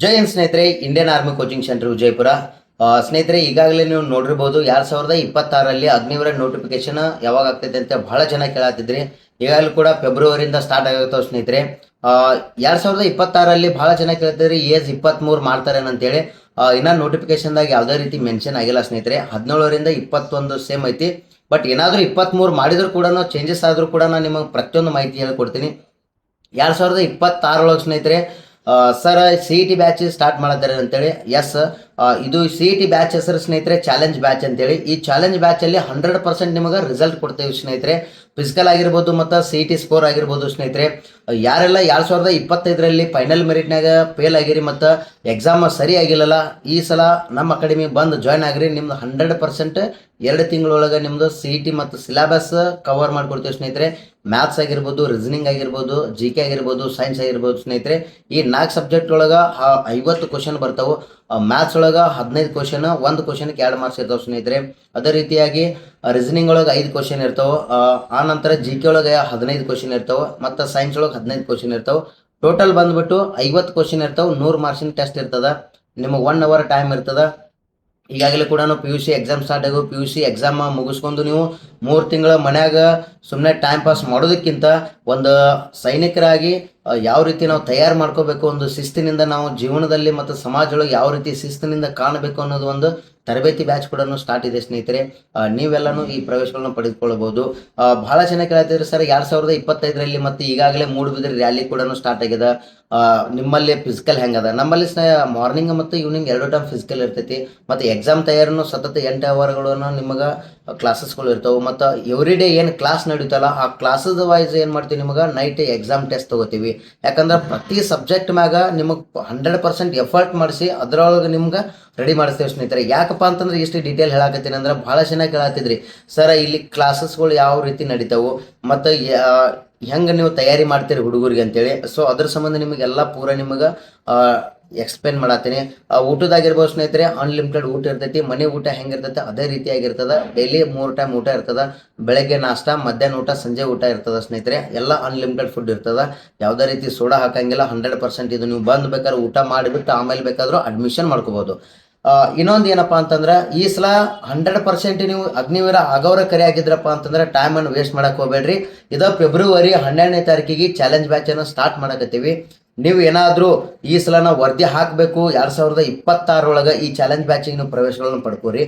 ಜೈ ಹಿಂದ್ ಸ್ನೇಹಿತರೆ, Indian army coaching centre Vijayapura. ಸ್ನೇಹಿತರೆ, ಈಗಾಗಲೇ ನೀವು ನೋಡಿರ್ಬೋದು, ಎರಡು ಸಾವಿರದ ಇಪ್ಪತ್ತಾರಲ್ಲಿ ಅಗ್ನಿವೀರ ನೋಟಿಫಿಕೇಶನ್ ಯಾವಾಗ ಆಗ್ತೈತೆ ಅಂತ ಬಹಳ ಜನ ಕೇಳಾತಿದ್ರಿ. ಈಗಾಗಲೂ ಕೂಡ ಫೆಬ್ರವರಿಯಿಂದ ಸ್ಟಾರ್ಟ್ ಆಗಿರ್ತಾವೆ ಸ್ನೇಹಿತರೆ. ಎರಡ್ ಸಾವಿರದ ಇಪ್ಪತ್ತಾರಲ್ಲಿ ಬಹಳ ಜನ ಕೇಳ್ತಿದ್ರಿ, ಏಜ್ ಇಪ್ಪತ್ತ್ಮೂರು ಮಾಡ್ತಾರೆ ಅಂತೇಳಿ. ಇನ್ನೂ ನೋಟಿಫಿಕೇಶನ್ದಾಗ ಯಾವುದೇ ರೀತಿ ಮೆನ್ಷನ್ ಆಗಿಲ್ಲ ಸ್ನೇಹಿತರೆ. ಹದಿನೇಳರಿಂದ ಇಪ್ಪತ್ತೊಂದು ಸೇಮ್ ಐತಿ. ಬಟ್ ಏನಾದರೂ ಇಪ್ಪತ್ತ್ಮೂರು ಮಾಡಿದ್ರು ಕೂಡ ಚೇಂಜಸ್ ಆದರೂ ಕೂಡ ನಾನು ನಿಮಗೆ ಪ್ರತಿಯೊಂದು ಮಾಹಿತಿ ಹೇಳ್ಕೊಡ್ತೀನಿ. ಎರಡು ಸಾವಿರದ ಇಪ್ಪತ್ತಾರೊಳಗೆ ಸ್ನೇಹಿತರೆ sir C E T batch start ಮಾಡತ್ತಾರೆ ಅಂತೇಳಿ ಎಸ್ ಇದು ಸಿ ಇ ಟಿ ಬ್ಯಾಚ್ ಹೆಸರು ಸ್ನೇಹಿತರೆ ಚಾಲೆಂಜ್ ಬ್ಯಾಚ್ ಅಂತೇಳಿ. ಈ ಚಾಲೆಂಜ್ ಬ್ಯಾಚಲ್ಲಿ ಹಂಡ್ರೆಡ್ ಪರ್ಸೆಂಟ್ ನಿಮಗೆ ರಿಸಲ್ಟ್ ಕೊಡ್ತೇವೆ ಸ್ನೇಹಿತರೆ. ಫಿಸಿಕಲ್ ಆಗಿರ್ಬೋದು ಮತ್ತು ಸಿ ಇ ಟಿ ಸ್ಕೋರ್ ಆಗಿರ್ಬೋದು ಸ್ನೇಹಿತರೆ. ಯಾರೆಲ್ಲ ಎರಡು ಸಾವಿರದ ಇಪ್ಪತ್ತೈದರಲ್ಲಿ ಫೈನಲ್ ಮೆರಿಟ್ನಾಗ ಫೇಲ್ ಆಗಿರಿ ಮತ್ತು ಎಕ್ಸಾಮ್ ಸರಿ ಆಗಿಲ್ಲಲ್ಲ, ಈ ಸಲ ನಮ್ಮ ಅಕಾಡೆಮಿ ಬಂದು ಜಾಯ್ನ್ ಆಗಿರಿ. ನಿಮ್ದು ಹಂಡ್ರೆಡ್ ಪರ್ಸೆಂಟ್ ಎರಡು ತಿಂಗಳೊಳಗೆ ನಿಮ್ಮದು ಸಿ ಇ ಟಿ ಮತ್ತು ಸಿಲೆಬಸ್ ಕವರ್ ಮಾಡಿಕೊಡ್ತೀವಿ ಸ್ನೇಹಿತರೆ. ಮ್ಯಾಥ್ಸ್ ಆಗಿರ್ಬೋದು ರೀಸನಿಂಗ್ ಆಗಿರ್ಬೋದು ಜಿ ಕೆ ಆಗಿರ್ಬೋದು ಸೈನ್ಸ್ ಆಗಿರ್ಬೋದು ಸ್ನೇಹಿತರೆ. ಈ ನಾಲ್ಕು ಸಬ್ಜೆಕ್ಟ್ ಒಳಗೆ ಐವತ್ತು ಕ್ವಶನ್ ಬರ್ತಾವೆ. ಮ್ಯಾಥ್ಸ್ ಒಳಗೆ ಹದಿನೈದು ಕ್ವಶನ್ ಒಂದು ಕ್ವಶನ್ಗೆ ಎರಡು ಮಾರ್ಕ್ಸ್ ಇರ್ತಾವೆ ಸ್ನೇಹಿತರೆ. ಅದೇ ರೀತಿಯಾಗಿ ರೀಸನಿಂಗ್ ಒಳಗೆ ಐದು ಕ್ವಶನ್ ಇರ್ತಾವೆ. ಆ ನಂತರ ಜಿ ಕೆ ಒಳಗೆ ಹದಿನೈದು ಕ್ವಶನ್ ಇರ್ತಾವೆ. ಮತ್ತು ಸೈನ್ಸ್ ಒಳಗೆ ಹದಿನೈದು ಕ್ವಶನ್ ಇರ್ತಾವೆ. ಟೋಟಲ್ ಬಂದ್ಬಿಟ್ಟು ಐವತ್ತು ಕ್ವಶನ್ ಇರ್ತಾವೆ. ನೂರು ಮಾರ್ಕ್ಸಿನ ಟೆಸ್ಟ್ ಇರ್ತದ. ನಿಮಗೆ ಒನ್ ಅವರ್ ಟೈಮ್ ಇರ್ತದ. ಈಗಾಗಲೇ ಕೂಡ P U C exam start ಆಗೋ ಪಿ ಯು ಸಿ ಎಕ್ಸಾಮ್ ಮುಗಿಸ್ಕೊಂಡು ನೀವು ಮೂರು ತಿಂಗಳ ಮನ್ಯಾಗ ಸುಮ್ಮನೆ ಟೈಮ್ ಪಾಸ್ ಮಾಡೋದಕ್ಕಿಂತ ಒಂದು ಸೈನಿಕರಾಗಿ ಯಾವ ರೀತಿ ನಾವು ತಯಾರು ಮಾಡ್ಕೋಬೇಕು ಒಂದು ಶಿಸ್ತಿನಿಂದ ನಾವು ಜೀವನದಲ್ಲಿ ಮತ್ತು ಸಮಾಜದೊಳಗೆ ಯಾವ ರೀತಿ ಶಿಸ್ತಿನಿಂದ ಕಾಣಬೇಕು ಅನ್ನೋದು ಒಂದು ತರಬೇತಿ ಬ್ಯಾಚ್ ಕೂಡ ಸ್ಟಾರ್ಟ್ ಇದೆ ಸ್ನೇಹಿತರೆ. ನೀವೆಲ್ಲನೂ ಈ ಪ್ರವೇಶಗಳನ್ನು ಪಡೆದುಕೊಳ್ಳಬಹುದು. ಬಹಳ ಜನ ಕೇಳ್ತಿದ್ರು, ಸರ್, ಎರಡ್ ಸಾವಿರದ ಇಪ್ಪತ್ತೈದರಲ್ಲಿ ಮತ್ತೆ ಈಗಾಗಲೇ ಮೂಡುಬಿದಿರೆ ರ್ಯಾಲಿ ಕೂಡ ಸ್ಟಾರ್ಟ್ ಆಗಿದೆ. ನಿಮ್ಮಲ್ಲಿ ಫಿಸಿಕಲ್ ಹೆಂಗದ? ನಮ್ಮಲ್ಲಿ ಮಾರ್ನಿಂಗ್ ಮತ್ತು ಈವ್ನಿಂಗ್ ಎರಡು ಟೈಮ್ ಫಿಸಿಕಲ್ ಇರ್ತೈತಿ. ಮತ್ತು ಎಕ್ಸಾಮ್ ತಯಾರನ್ನು ಸತತ ಎಂಟು ಅವರ್ಗಳನ್ನು ನಿಮಗೆ ಕ್ಲಾಸಸ್ಗಳು ಇರ್ತಾವೆ. ಮತ್ತು ಎವ್ರಿ ಡೇ ಏನು ಕ್ಲಾಸ್ ನಡೀತಲ್ಲ, ಆ ಕ್ಲಾಸಸ್ ವೈಸ್ ಏನು ಮಾಡ್ತೀವಿ ನಿಮಗೆ? ನೈಟ್ ಎಕ್ಸಾಮ್ ಟೆಸ್ಟ್ ತಗೋತೀವಿ. ಯಾಕಂದ್ರೆ ಪ್ರತಿ ಸಬ್ಜೆಕ್ಟ್ ಮ್ಯಾಗ ನಿಮಗೆ ಹಂಡ್ರೆಡ್ ಪರ್ಸೆಂಟ್ ಎಫರ್ಟ್ ಮಾಡಿಸಿ ಅದರೊಳಗೆ ನಿಮ್ಗೆ ರೆಡಿ ಮಾಡಿಸ್ತೇವೆ ಸ್ನೇಹಿತರೆ. ಯಾಕಪ್ಪ ಅಂತಂದ್ರೆ ಇಷ್ಟು ಡೀಟೇಲ್ ಹೇಳಾಕತ್ತೀನಿ ಅಂದ್ರೆ ಭಾಳ ಜನ ಕೇಳತ್ತಿದ್ರಿ ಸರ್ ಇಲ್ಲಿ ಕ್ಲಾಸಸ್ಗಳು ಯಾವ ರೀತಿ ನಡೀತಾವು? ಮತ್ತು ಹೆಂಗೆ ನೀವು ತಯಾರಿ ಮಾಡ್ತೀರಿ ಹುಡುಗರಿಗೆ ಅಂತೇಳಿ. ಸೊ ಅದ್ರ ಸಂಬಂಧ ನಿಮಗೆಲ್ಲ ಪೂರ ನಿಮಗೆ ಎಕ್ಸ್ಪ್ಲೇನ್ ಮಾಡತ್ತೀನಿ ಊಟದಾಗಿರ್ಬೋದು ಸ್ನೇಹಿತರೆ ಅನ್ಲಿಮಿಟೆಡ್ ಊಟ ಇರ್ತೈತಿ. ಮನೆ ಊಟ ಹೆಂಗಿರ್ತೈತೆ ಅದೇ ರೀತಿಯಾಗಿರ್ತದ ಡೈಲಿ ಮೂರು ಟೈಮ್ ಊಟ ಇರ್ತದ. ಬೆಳಗ್ಗೆ ನಾಷ್ಟ, ಮಧ್ಯಾಹ್ನ ಊಟ, ಸಂಜೆ ಊಟ ಇರ್ತದ ಸ್ನೇಹಿತರೆ. ಎಲ್ಲ ಅನ್ಲಿಮಿಟೆಡ್ ಫುಡ್ ಇರ್ತದ. ಯಾವುದೇ ರೀತಿ ಸೋಡಾ ಹಾಕಂಗಿಲ್ಲ ಹಂಡ್ರೆಡ್ ಪರ್ಸೆಂಟ್ ಇದು ನೀವು ಬಂದು ಬೇಕಾದ್ರೆ ಊಟ ಮಾಡಿಬಿಟ್ಟು ಆಮೇಲೆ ಬೇಕಾದರೂ ಅಡ್ಮಿಷನ್ ಮಾಡ್ಕೋಬೋದು. ಇನ್ನೊಂದು ಏನಪ್ಪಾ ಅಂತಂದ್ರೆ, ಈ ಸಲ ಹಂಡ್ರೆಡ್ ಪರ್ಸೆಂಟ್ ನೀವು ಅಗ್ನಿವೀರ ಕರೆ ಆಗಿದ್ರಪ್ಪ ಅಂತಂದ್ರೆ ಟೈಮ್ ಅನ್ನು ವೇಸ್ಟ್ ಮಾಡಕ್ ಹೋಗ್ಬೇಡ್ರಿ. ಇದು ಫೆಬ್ರವರಿ ಹನ್ನೆರಡನೇ ತಾರೀಕಿಗೆ ಚಾಲೆಂಜ್ ಬ್ಯಾಚ್ ಅನ್ನು ಸ್ಟಾರ್ಟ್ ಮಾಡಕತ್ತೀವಿ. ನೀವು ಏನಾದರೂ ಈ ಸಲ ನಾವು ವರದಿ ಹಾಕಬೇಕು, ಎರಡು ಸಾವಿರದ ಇಪ್ಪತ್ತಾರೊಳಗೆ ಈ ಚಾಲೆಂಜ್ ಬ್ಯಾಚಿಗೆ ನೀವು ಪ್ರವೇಶಗಳನ್ನು ಪಡ್ಕೋರಿ.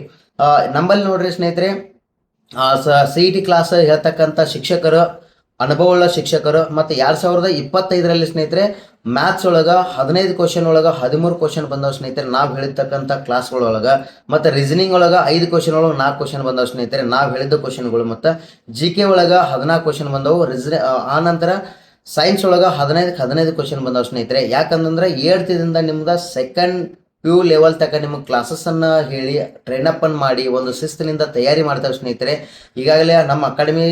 ನಮ್ಮಲ್ಲಿ ನೋಡ್ರಿ ಸ್ನೇಹಿತರೆ ಸಿ ಇ ಟಿ ಕ್ಲಾಸ್ ಹೇಳ್ತಕ್ಕಂಥ ಶಿಕ್ಷಕರು ಅನುಭವವುಳ್ಳ ಶಿಕ್ಷಕರು ಮತ್ತು ಎರಡು ಸಾವಿರದ ಇಪ್ಪತ್ತೈದರಲ್ಲಿ ಸ್ನೇಹಿತರೆ ಮ್ಯಾಥ್ಸ್ ಒಳಗೆ ಹದಿನೈದು ಕ್ವಶನ್ ಒಳಗೆ ಹದಿಮೂರು ಕ್ವಶನ್ ಬಂದವು ಸ್ನೇಹಿತರೆ, ನಾವು ಹೇಳಿರ್ತಕ್ಕಂಥ ಕ್ಲಾಸ್ಗಳೊಳಗೆ ಮತ್ತು ರೀಸನಿಂಗ್ ಒಳಗೆ ಐದು ಕ್ವಶನ್ ಒಳಗೆ ನಾಲ್ಕು ಕ್ವಶನ್ ಬಂದವು ಸ್ನೇಹಿತರೆ, ನಾವು ಹೇಳಿದ ಕ್ವಶನ್ಗಳು ಮತ್ತು ಜಿ ಕೆ ಒಳಗೆ ಹದಿನಾಲ್ಕು ಕ್ವಶನ್ ಬಂದವು. ರಿಸನ್ ಆನಂತರ ನಂತರ ಸೈನ್ಸ್ ಒಳಗೆ ಹದಿನೈದಕ್ಕೆ ಹದಿನೈದು ಕ್ವಶನ್ ಬಂದವು ಸ್ನೇಹಿತರೆ. ಯಾಕಂತಂದ್ರೆ ಏಳ್ತಿದಿಂದ ನಿಮ್ಗೆ ಸೆಕೆಂಡ್ ಪ್ಯೂ ಲೆವೆಲ್ ತನಕ ನಿಮಗೆ ಕ್ಲಾಸಸ್ಸನ್ನು ಹೇಳಿ ಟ್ರೈನಪ್ ಅನ್ನು ಮಾಡಿ, ಒಂದು ಶಿಸ್ತಿನಿಂದ ತಯಾರಿ ಮಾಡ್ತೇವೆ ಸ್ನೇಹಿತರೆ. ಈಗಾಗಲೇ ನಮ್ಮ ಅಕಾಡೆಮಿ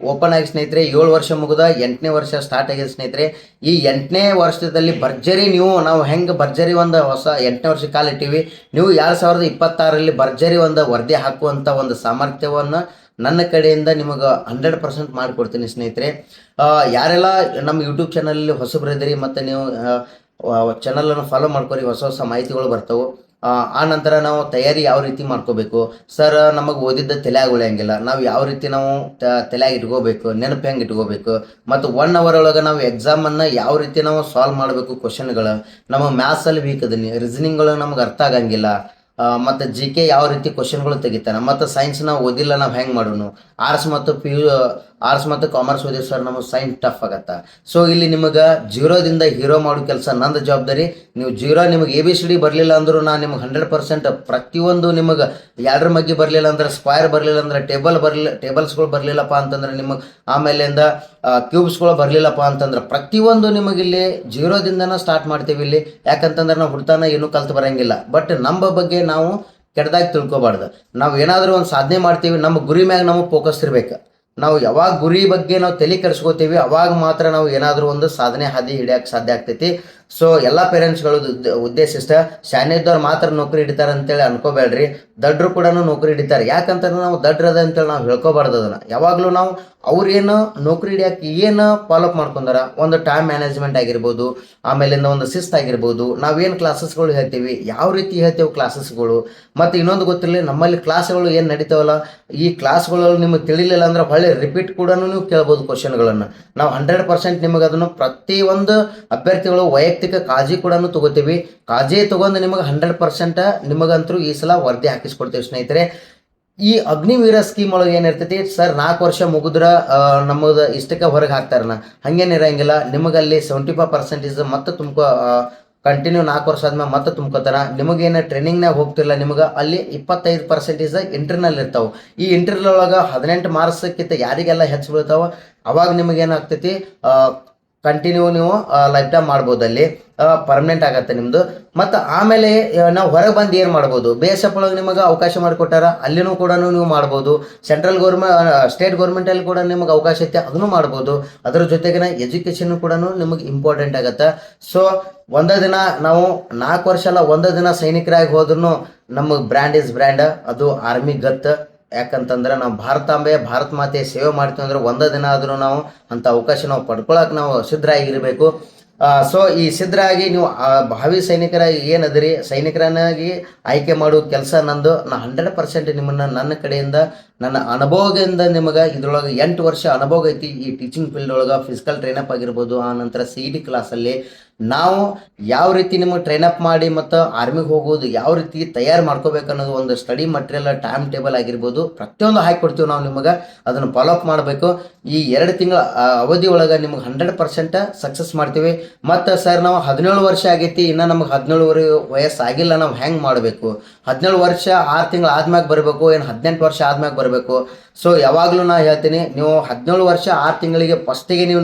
ಓಪನ್ ಆಗಿ ಸ್ನೇಹಿತರೆ, ಏಳು ವರ್ಷ ಮುಗಿದ, ಎಂಟನೇ ವರ್ಷ ಸ್ಟಾರ್ಟ್ ಆಗಿದೆ ಸ್ನೇಹಿತರೆ. ಈ ಎಂಟನೇ ವರ್ಷದಲ್ಲಿ ಭರ್ಜರಿ ನೀವು, ನಾವು ಹೆಂಗೆ ಭರ್ಜರಿ ಒಂದು ಹೊಸ ಎಂಟನೇ ವರ್ಷ ಕಾಲಿಟ್ಟಿವಿ ನೀವು ಎರಡು ಸಾವಿರದ ಇಪ್ಪತ್ತಾರರಲ್ಲಿ ಭರ್ಜರಿ ಒಂದು ವರದಿ ಹಾಕುವಂಥ ಒಂದು ಸಾಮರ್ಥ್ಯವನ್ನು ನನ್ನ ಕಡೆಯಿಂದ ನಿಮಗೆ ಹಂಡ್ರೆಡ್ ಪರ್ಸೆಂಟ್ ಮಾಡಿಕೊಡ್ತೀನಿ ಸ್ನೇಹಿತರೆ. ಯಾರೆಲ್ಲ ನಮ್ಮ ಯೂಟ್ಯೂಬ್ ಚಾನಲಲ್ಲಿ ಹೊಸಬ್ರಿದ್ದೀರಿ ಮತ್ತು ನೀವು ಚಾನಲನ್ನು ಫಾಲೋ ಮಾಡ್ಕೊರಿ, ಹೊಸ ಹೊಸ ಮಾಹಿತಿಗಳು ಬರ್ತಾವೆ. ಆ ನಂತರ ನಾವು ತಯಾರಿ ಯಾವ ರೀತಿ ಮಾಡ್ಕೋಬೇಕು? ಸರ್, ನಮಗೆ ಓದಿದ್ದ ತಲೆಯಾಗ ಉಳಿಯಂಗಿಲ್ಲ ನಾವು ಯಾವ ರೀತಿ ನಾವು ತಲೆಯಾಗಿ ಇಟ್ಕೋಬೇಕು, ನೆನಪು ಹೆಂಗೆ ಇಟ್ಕೋಬೇಕು? ಮತ್ತು ಒನ್ ಅವರ್ ಒಳಗೆ ನಾವು ಎಕ್ಸಾಮನ್ನು ಯಾವ ರೀತಿ ನಾವು ಸಾಲ್ವ್ ಮಾಡಬೇಕು ಕ್ವಶನ್ಗಳು ನಮ್ಮ ಮ್ಯಾಥ್ಸಲ್ಲಿ ವೀಕ್ ಅದೀನಿ ರೀಸನಿಂಗ್ಗಳು ನಮ್ಗೆ ಅರ್ಥ ಆಗಂಗಿಲ್ಲ. ಮತ್ತು ಜಿ ಕೆ ಯಾವ ರೀತಿ ಕ್ವಶನ್ಗಳು ತೆಗಿತಾನೆ? ಮತ್ತು ಸೈನ್ಸ್ ನಾವು ಓದಿಲ್ಲ ನಾವು ಹೆಂಗೆ ಮಾಡೋಣ ಆರ್ಟ್ಸ್ ಮತ್ತು ಪಿ ಯು ಆರ್ಟ್ಸ್ ಮತ್ತು ಕಾಮರ್ಸ್ ಓದಿವಿ ಸರ್ ನಮಗೆ ಸೈನ್ಸ್ ಟಫ್ ಆಗತ್ತೆ. ಸೊ ಇಲ್ಲಿ ನಿಮಗೆ ಜೀರೋದಿಂದ ಹೀರೋ ಮಾಡೋ ಕೆಲಸ ನಂದು ಜವಾಬ್ದಾರಿ. ನೀವು ಜೀರೋ ನಿಮಗೆ ಎ ಬಿ ಸಿ ಡಿ ಬರಲಿಲ್ಲ ಅಂದರೂ ನಾನು ನಿಮ್ಗೆ ಹಂಡ್ರೆಡ್ ಪರ್ಸೆಂಟ್ ಪ್ರತಿಯೊಂದು ನಿಮಗೆ ಎರಡರ ಮಗ್ಗಿ ಬರಲಿಲ್ಲ ಅಂದ್ರೆ ಸ್ಕ್ವೈರ್ ಬರಲಿಲ್ಲ ಅಂದ್ರೆ ಟೇಬಲ್ ಬರಲಿಲ್ಲ ಟೇಬಲ್ಸ್ಗಳು ಬರಲಿಲ್ಲಪ್ಪ ಅಂತಂದ್ರೆ ನಿಮಗೆ ಆಮೇಲಿಂದ ಕ್ಯೂಬ್ಸ್ಗಳು ಬರಲಿಲ್ಲಪ್ಪ ಅಂತಂದ್ರೆ ಪ್ರತಿಯೊಂದು ನಿಮಗೆ ಇಲ್ಲಿ ಜೀರೋದಿಂದನೇ ಸ್ಟಾರ್ಟ್ ಮಾಡ್ತೀವಿ ಇಲ್ಲಿ. ಯಾಕಂತಂದ್ರೆ ನಾವು ಹುಡ್ತಾನ ಏನೂ ಕಲ್ತು ಬರಂಗಿಲ್ಲ. ಬಟ್ ನಮ್ಮ ಬಗ್ಗೆ ನಾವು ಕೆಟ್ಟದಾಗಿ ತಿಳ್ಕೊಬಾರ್ದು. ನಾವು ಏನಾದರೂ ಒಂದು ಸಾಧನೆ ಮಾಡ್ತೀವಿ, ನಮ್ಮ ಗುರಿ ಮ್ಯಾಗ ನಮಗೆ ಫೋಕಸ್ ಇರ್ಬೇಕು. ನಾವು ಯಾವಾಗ ಗುರಿ ಬಗ್ಗೆ ನಾವು ತಲೆ ಕೆಡಿಸ್ಕೋತೀವಿ, ಅವಾಗ ಮಾತ್ರ ನಾವು ಏನಾದರೂ ಒಂದು ಸಾಧನೆ ಹಾದಿ ಹಿಡಿಯಕ್ಕೆ ಸಾಧ್ಯ ಆಗ್ತೈತಿ. ಸೊ ಎಲ್ಲ ಪೇರೆಂಟ್ಸ್ಗಳು ಉದ್ದೇಶಿಸ್ತ ಶಾನ್ಯದವ್ರು ಮಾತ್ರ ನೌಕರಿ ಹಿಡಿತಾರೆ ಅಂತೇಳಿ ಅನ್ಕೋಬೇಡ್ರಿ. ದಡ್ರು ಕೂಡ ನೌಕರಿ ಹಿಡಿತಾರೆ. ಯಾಕಂತಂದ್ರೆ ನಾವು ದಡ್ರದ ಅಂತೇಳಿ ನಾವು ಹೇಳ್ಕೋಬಾರ್ದು ಅದನ್ನ. ಯಾವಾಗಲೂ ನಾವು ಅವ್ರೇನು ನೌಕರಿ ಹಿಡಿಯಕ್ಕೆ ಏನು ಫಾಲೋಅಪ್ ಮಾಡ್ಕೊಂಡಾರ? ಒಂದು ಟೈಮ್ ಮ್ಯಾನೇಜ್ಮೆಂಟ್ ಆಗಿರ್ಬೋದು, ಆಮೇಲಿಂದ ಒಂದು ಶಿಸ್ತು ಆಗಿರ್ಬೋದು ನಾವೇನು ಕ್ಲಾಸಸ್ಗಳು ಹೇಳ್ತೀವಿ, ಯಾವ ರೀತಿ ಹೇಳ್ತೇವೆ ಕ್ಲಾಸಸ್ಗಳು ಮತ್ತು ಇನ್ನೊಂದು ಗೊತ್ತಿರಲಿ, ನಮ್ಮಲ್ಲಿ ಕ್ಲಾಸ್ಗಳು ಏನು ನಡೀತಾವಲ್ಲ, ಈ ಕ್ಲಾಸ್ಗಳಲ್ಲಿ ನಿಮಗೆ ತಿಳಿಲಿಲ್ಲ ಅಂದ್ರೆ ಹೊಳ್ಳಿ ರಿಪೀಟ್ ಕೂಡ ನೀವು ಕೇಳ್ಬೋದು ಕ್ವಶನ್ಗಳನ್ನು ನಾವು ಹಂಡ್ರೆಡ್ ಪರ್ಸೆಂಟ್ ನಿಮಗೆ ಅದನ್ನು ಪ್ರತಿಯೊಂದು ಅಭ್ಯರ್ಥಿಗಳು ವೈಯಕ್ತಿಕ ಕಾಳಜಿ ಕೂಡ ತಗೋತೀವಿ. ಕಾಳಜಿ ತಗೊಂಡು ನಿಮಗೆ ಹಂಡ್ರೆಡ್ ಪರ್ಸೆಂಟ್ ನಿಮಗಂತರೂ ಈ ಸಲ ವರದಿ ಹಾಕಿಸ್ಕೊಡ್ತೀವಿ ಸ್ನೇಹಿತರೆ. ಈ ಅಗ್ನಿವೀರ ಸ್ಕೀಮ್ ಒಳಗೆ ಏನಿರ್ತೈತಿ? ಸರ್, ನಾಲ್ಕು ವರ್ಷ ಮುಗಿದ್ರ ನಮ್ಮದು ಇಷ್ಟಕ್ಕೆ ಹೊರಗೆ ಹಾಕ್ತಾರನ ಹಂಗೇನು ಇರಂಗಿಲ್ಲ. ನಿಮಗಲ್ಲಿ ಸೆವೆಂಟಿ ಫೈವ್ ಪರ್ಸೆಂಟೇಜ್ ಮತ್ತೆ ತುಂಬ ಕಂಟಿನ್ಯೂ ನಾಲ್ಕು ವರ್ಷ ಆದ್ಮೇಲೆ ಮತ್ತೆ ತುಂಬ್ಕೋತಾರ. ನಿಮಗೇನು ಟ್ರೈನಿಂಗ್ನಾಗ ಹೋಗ್ತಿಲ್ಲ ನಿಮಗೆ? ಅಲ್ಲಿ ಇಪ್ಪತ್ತೈದು ಪರ್ಸೆಂಟೇಜ್ ಇಂಟರ್ನಲ್ ಇರ್ತಾವೆ. ಈ ಇಂಟರ್ನಲ್ ಒಳಗೆ ಹದಿನೆಂಟು ಮಾರ್ಕ್ಸ್ಕ್ಕಿಂತ ಯಾರಿಗೆಲ್ಲ ಹೆಚ್ಚು ಬೀಳ್ತಾವ? ಅವಾಗ ನಿಮಗೇನಾಗ್ತೈತಿ? ಕಂಟಿನ್ಯೂ ನೀವು ಲೈಫ್ ಟೈಮ್ ಮಾಡ್ಬೋದು ಅಲ್ಲಿ. ಪರ್ಮನೆಂಟ್ ಆಗತ್ತೆ ನಿಮ್ಮದು ಮತ್ತು ಆಮೇಲೆ ನಾವು ಹೊರಗೆ ಬಂದು ಏನು ಮಾಡ್ಬೋದು? ಬಿ ಎಸ್ ಎಫ್ ಒಳಗೆ ನಿಮಗೆ ಅವಕಾಶ ಮಾಡಿಕೊಟ್ಟಾರ? ಅಲ್ಲಿನೂ ಕೂಡ ನೀವು ಮಾಡ್ಬೋದು. ಸೆಂಟ್ರಲ್ ಗೌರ್ಮೆ ಸ್ಟೇಟ್ ಗೌರ್ಮೆಂಟಲ್ಲಿ ಕೂಡ ನಿಮಗೆ ಅವಕಾಶ ಐತೆ ಅದನ್ನು ಮಾಡ್ಬೋದು. ಅದ್ರ ಜೊತೆಗಿನ ಎಜುಕೇಷನ್ ಕೂಡ ನಿಮಗೆ ಇಂಪಾರ್ಟೆಂಟ್ ಆಗತ್ತೆ. ಸೊ ಒಂದೇ ದಿನ ನಾವು ನಾಲ್ಕು ವರ್ಷ ಅಲ್ಲ, ಒಂದೇ ದಿನ ಸೈನಿಕರಾಗಿ ಹೋದ್ರೂ ನಮಗೆ ಬ್ರ್ಯಾಂಡ್ ಇಸ್ ಬ್ರ್ಯಾಂಡ್ ಅದು ಆರ್ಮಿ ಗತ್ ಯಾಕಂತಂದ್ರೆ ನಾವು ಭಾರತಾಂಬೆ, ಭಾರತ ಮಾತೆ ಸೇವೆ ಮಾಡ್ತೀವಿ ಅಂದ್ರೆ ಒಂದೇ ದಿನ ಆದರೂ ನಾವು ಅಂಥ ಅವಕಾಶ ನಾವು ಪಡ್ಕೊಳಕ್ಕೆ ನಾವು ಸಿದ್ಧರಾಗಿರಬೇಕು. ಸೊ ಈ ಸಿದ್ಧರಾಗಿ ನೀವು ಭಾವಿ ಸೈನಿಕರಾಗಿ ಏನದಿರಿ ಸೈನಿಕರನ್ನಾಗಿ ಆಯ್ಕೆ ಮಾಡೋ ಕೆಲಸ ನಂದು. ನಾ ಹಂಡ್ರೆಡ್ ಪರ್ಸೆಂಟ್ ನಿಮ್ಮನ್ನು ನನ್ನ ಕಡೆಯಿಂದ, ನನ್ನ ಅನುಭವದಿಂದ ನಿಮಗೆ ಇದ್ರೊಳಗೆ ಎಂಟು ವರ್ಷ ಅನುಭವ ಐತಿ ಈ ಟೀಚಿಂಗ್ ಫೀಲ್ಡ್ ಒಳಗೆ. ಫಿಸಿಕಲ್ ಟ್ರೈನಪ್ ಆಗಿರ್ಬೋದು. ಆ ನಂತರ ಸಿ ಡಿ ಕ್ಲಾಸಲ್ಲಿ ನಾವು ಯಾವ ರೀತಿ ನಿಮಗೆ ಅಪ್ ಮಾಡಿ ಮತ್ತು ಆರ್ಮಿಗೆ ಹೋಗೋದು, ಯಾವ ರೀತಿ ತಯಾರು ಮಾಡ್ಕೋಬೇಕು ಅನ್ನೋದು ಒಂದು ಸ್ಟಡಿ ಮಟೀರಿಯಲ್ ಟೈಮ್ ಟೇಬಲ್ ಆಗಿರ್ಬೋದು, ಪ್ರತಿಯೊಂದು ಹಾಕಿಕೊಡ್ತೀವಿ ನಾವು ನಿಮಗೆ, ಅದನ್ನು ಫಾಲೋಅಪ್ ಮಾಡಬೇಕು. ಈ ಎರಡು ತಿಂಗಳ ಅವಧಿ ಒಳಗೆ ನಿಮ್ಗೆ ಹಂಡ್ರೆಡ್ ಪರ್ಸೆಂಟ್ ಸಕ್ಸಸ್ ಮಾಡ್ತೀವಿ. ಮತ್ತು ಸರ್ ನಾವು ಹದಿನೇಳು ವರ್ಷ ಆಗೈತಿ, ಇನ್ನು ನಮಗೆ ಹದಿನೇಳುವರೆ ವಯಸ್ಸು ಆಗಿಲ್ಲ, ನಾವು ಹೆಂಗೆ ಮಾಡಬೇಕು? ಹದಿನೇಳು ವರ್ಷ ಆರು ತಿಂಗಳು ಆದ್ಮ್ಯಾಗ ಬರಬೇಕು, ಏನು ಹದಿನೆಂಟು ವರ್ಷ ಆದ್ಮ್ಯಾಗ ಬರಬೇಕು? ಸೊ ಯಾವಾಗಲೂ ನಾ ಹೇಳ್ತೀನಿ, ನೀವು ಹದಿನೇಳು ವರ್ಷ ಆರು ತಿಂಗಳಿಗೆ ಫಸ್ಟಿಗೆ ನೀವು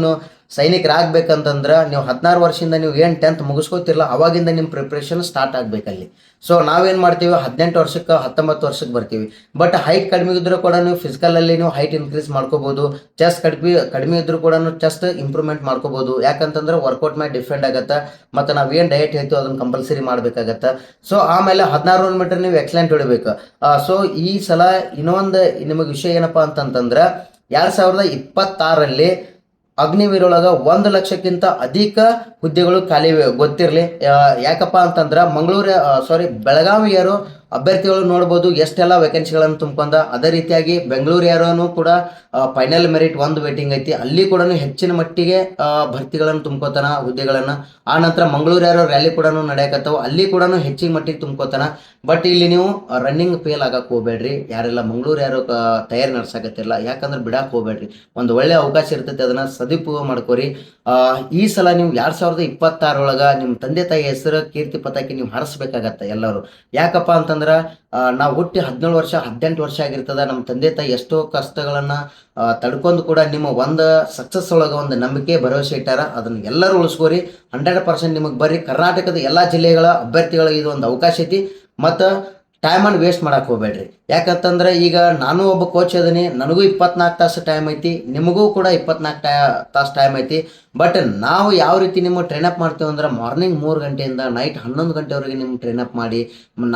ಸೈನಿಕರಾಗಬೇಕಂತಂದ್ರೆ ನೀವು ಹದಿನಾರು ವರ್ಷದಿಂದ ನೀವು ಏನು ಟೆಂತ್ ಮುಗಿಸ್ಕೋತಿರಲ್ಲ ಅವಾಗಿಂದ ನಿಮ್ಮ ಪ್ರಿಪ್ರೇಷನ್ ಸ್ಟಾರ್ಟ್ ಆಗಬೇಕಲ್ಲಿ ಸೊ ನಾವೇನು ಮಾಡ್ತೀವಿ, ಹದಿನೆಂಟು ವರ್ಷಕ್ಕೆ ಹತ್ತೊಂಬತ್ತು ವರ್ಷಕ್ಕೆ ಬರ್ತೀವಿ. ಬಟ್ ಹೈಟ್ ಕಡಿಮೆ ಇದ್ದರೂ ಕೂಡ ನೀವು ಫಿಸಿಕಲಲ್ಲಿ ನೀವು ಹೈಟ್ ಇನ್ಕ್ರೀಸ್ ಮಾಡ್ಕೋಬೋದು. ಚೆಸ್ ಕಡಿಮೆ ಕಡಿಮೆ ಇದ್ದರೂ ಕೂಡ ಚೆಸ್ಟ್ ಇಂಪ್ರೂವ್ಮೆಂಟ್ ಮಾಡ್ಕೋಬೋದು. ಯಾಕಂತಂದ್ರೆ ವರ್ಕೌಟ್ ಮೇಲೆ ಡಿಫೆಂಡ್ ಆಗುತ್ತೆ. ಮತ್ತು ಏನು ಡಯಟ್ ಹೇಳ್ತೀವಿ ಅದನ್ನು ಕಂಪಲ್ಸರಿ ಮಾಡಬೇಕಾಗತ್ತೆ. ಸೊ ಆಮೇಲೆ ಹದಿನಾರು ಮೀಟರ್ ನೀವು ಎಕ್ಸಲೆಂಟ್ ಹೊಡಿಬೇಕು ಸೊ ಈ ಸಲ ಇನ್ನೊಂದು ನಿಮಗೆ ವಿಷಯ ಏನಪ್ಪ ಅಂತಂತಂದ್ರೆ, ಎರಡು ಸಾವಿರದ ಇಪ್ಪತ್ತಾರರಲ್ಲಿ ಅಗ್ನಿವೀರೊಳಗ ಒಂದು ಲಕ್ಷಕ್ಕಿಂತ ಅಧಿಕ ಹುದ್ದೆಗಳು ಖಾಲಿ ಗೊತ್ತಿರಲಿ ಯಾಕಪ್ಪ ಅಂತಂದ್ರೆ ಮಂಗಳೂರು ಸಾರಿ ಬೆಳಗಾವಿಯರು ಅಭ್ಯರ್ಥಿಗಳು ನೋಡ್ಬೋದು ಎಷ್ಟೆಲ್ಲ ವೇಕೆನ್ಸಿಗಳನ್ನು ತುಂಬಿಕೊಂಡ. ಅದೇ ರೀತಿಯಾಗಿ ಬೆಂಗಳೂರು ಯಾರೋನು ಕೂಡ ಫೈನಲ್ ಮೆರಿಟ್ ಒಂದು ವೇಟಿಂಗ್ ಐತಿ. ಅಲ್ಲಿ ಕೂಡ ಹೆಚ್ಚಿನ ಮಟ್ಟಿಗೆ ಭರ್ತಿಗಳನ್ನು ತುಂಬ್ಕೋತಾನ, ಹುದ್ದೆಗಳನ್ನು. ಆ ನಂತರ ಮಂಗಳೂರು ಯಾರೋ ರ್ಯಾಲಿ ಕೂಡ ನಡೆಯಕತ್ತವ. ಅಲ್ಲಿ ಕೂಡ ಹೆಚ್ಚಿನ ಮಟ್ಟಿಗೆ ತುಂಬ್ಕೋತಾನ. ಬಟ್ ಇಲ್ಲಿ ನೀವು ರನ್ನಿಂಗ್ ಫೇಲ್ ಆಗಕ್ಕೆ ಹೋಗ್ಬೇಡ್ರಿ. ಯಾರೆಲ್ಲ ಮಂಗಳೂರು ಯಾರೋ ತಯಾರಿ ನಡ್ಸಕತ್ತಿಲ್ಲ ಯಾಕಂದ್ರೆ ಬಿಡಕ್ಕೆ ಹೋಗ್ಬೇಡ್ರಿ. ಒಂದು ಒಳ್ಳೆ ಅವಕಾಶ ಇರ್ತೈತೆ, ಅದನ್ನ ಸದುಪಯೋಗ ಮಾಡ್ಕೋರಿ. ಈ ಸಲ ನೀವು ಎರಡ್ ಸಾವಿರದ ಇಪ್ಪತ್ತಾರೊಳಗ ನಿಮ್ಮ ತಂದೆ ತಾಯಿ ಹೆಸರು, ಕೀರ್ತಿ ಪತಾಕಿ ನೀವು ಹರಿಸ್ಬೇಕಾಗತ್ತೆ ಎಲ್ಲರೂ. ಯಾಕಪ್ಪ ಅಂತಂದ್ರೆ ನಾವು ಹುಟ್ಟಿ ಹದಿನೇಳು ವರ್ಷ, ಹದಿನೆಂಟು ವರ್ಷ ಆಗಿರ್ತದ, ನಮ್ಮ ತಂದೆ ತಾಯಿ ಎಷ್ಟೋ ಕಷ್ಟಗಳನ್ನ ತಡ್ಕೊಂಡು ಕೂಡ ನಿಮ್ಮ ಒಂದು ಸಕ್ಸಸ್ ಒಳಗೆ ಒಂದು ನಂಬಿಕೆ, ಭರವಸೆ ಇಟ್ಟಾರ. ಅದನ್ನ ಎಲ್ಲರೂ ಉಳಿಸ್ಕೋರಿ. ಹಂಡ್ರೆಡ್ ಪರ್ಸೆಂಟ್ ನಿಮಗೆ ಬರ್ರಿ. ಕರ್ನಾಟಕದ ಎಲ್ಲ ಜಿಲ್ಲೆಗಳ ಅಭ್ಯರ್ಥಿಗಳಿಗೆ ಇದು ಒಂದು ಅವಕಾಶ ಐತಿ. ಮತ್ತು ಟೈಮನ್ನು ವೇಸ್ಟ್ ಮಾಡಕ್ಕೆ ಹೋಗ್ಬೇಡ್ರಿ. ಯಾಕಂತಂದ್ರೆ ಈಗ ನಾನು ಒಬ್ಬ ಕೋಚ್ ಅದೀನಿ, ನನಗೂ ಇಪ್ಪತ್ನಾಲ್ಕು ತಾಸು ಟೈಮ್ ಐತಿ, ನಿಮಗೂ ಕೂಡ ಇಪ್ಪತ್ನಾಲ್ಕು ಟೈ, ತಾಸು ಟೈಮ್ ಐತಿ. ಬಟ್ ನಾವು ಯಾವ ರೀತಿ ನಿಮ್ಮ ಟ್ರೈನಪ್ ಮಾಡ್ತೀವಿ ಅಂದ್ರೆ ಮಾರ್ನಿಂಗ್ ಮೂರು ಗಂಟೆಯಿಂದ ನೈಟ್ ಹನ್ನೊಂದು ಗಂಟೆವರೆಗೆ ನಿಮ್ಮ ಟ್ರೈನಪ್ ಮಾಡಿ,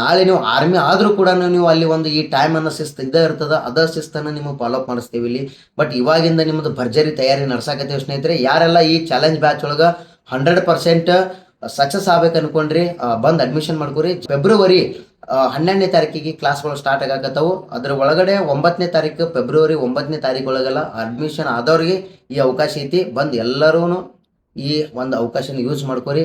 ನಾಳೆ ನೀವು ಆರ್ಮಿ ಆದರೂ ಕೂಡ ನೀವು ಅಲ್ಲಿ ಒಂದು ಈ ಟೈಮನ್ನು ಶಿಸ್ತು ಇದ್ದೇ ಇರ್ತದೆ ಅದರ ಶಿಸ್ತನ್ನು ನಿಮಗೆ ಫಾಲೋಅಪ್ ಮಾಡಿಸ್ತೀವಿ ಇಲ್ಲಿ. ಬಟ್ ಇವಾಗಿಂದ ನಿಮ್ಮದು ಭರ್ಜರಿ ತಯಾರಿ ನಡ್ಸಾಕತ್ತೀವಿ ಸ್ನೇಹಿತರೆ. ಯಾರೆಲ್ಲ ಈ ಚಾಲೆಂಜ್ ಬ್ಯಾಚ್ ಒಳಗೆ ಹಂಡ್ರೆಡ್ ಪರ್ಸೆಂಟ್ ಸಕ್ಸಸ್ ಆಗ್ಬೇಕು ಅನ್ಕೊಂಡ್ರಿ ಬಂದ್ ಅಡ್ಮಿಷನ್ ಮಾಡ್ಕೊರಿ. ಫೆಬ್ರವರಿ ಹನ್ನೆರಡನೇ ತಾರೀಕಿಗೆ ಕ್ಲಾಸ್ಗಳು ಸ್ಟಾರ್ಟ್ ಆಗಕತ್ತವು. ಅದ್ರ ಒಳಗಡೆ ಒಂಬತ್ತನೇ ತಾರೀಕು ಫೆಬ್ರವರಿ ಒಂಬತ್ತನೇ ತಾರೀಕು ಒಳಗೆಲ್ಲ ಅಡ್ಮಿಷನ್ ಆದವ್ರಿಗೆ ಈ ಅವಕಾಶ ಐತಿ. ಬಂದು ಎಲ್ಲರೂ ಈ ಒಂದು ಅವಕಾಶನ ಯೂಸ್ ಮಾಡ್ಕೊರಿ.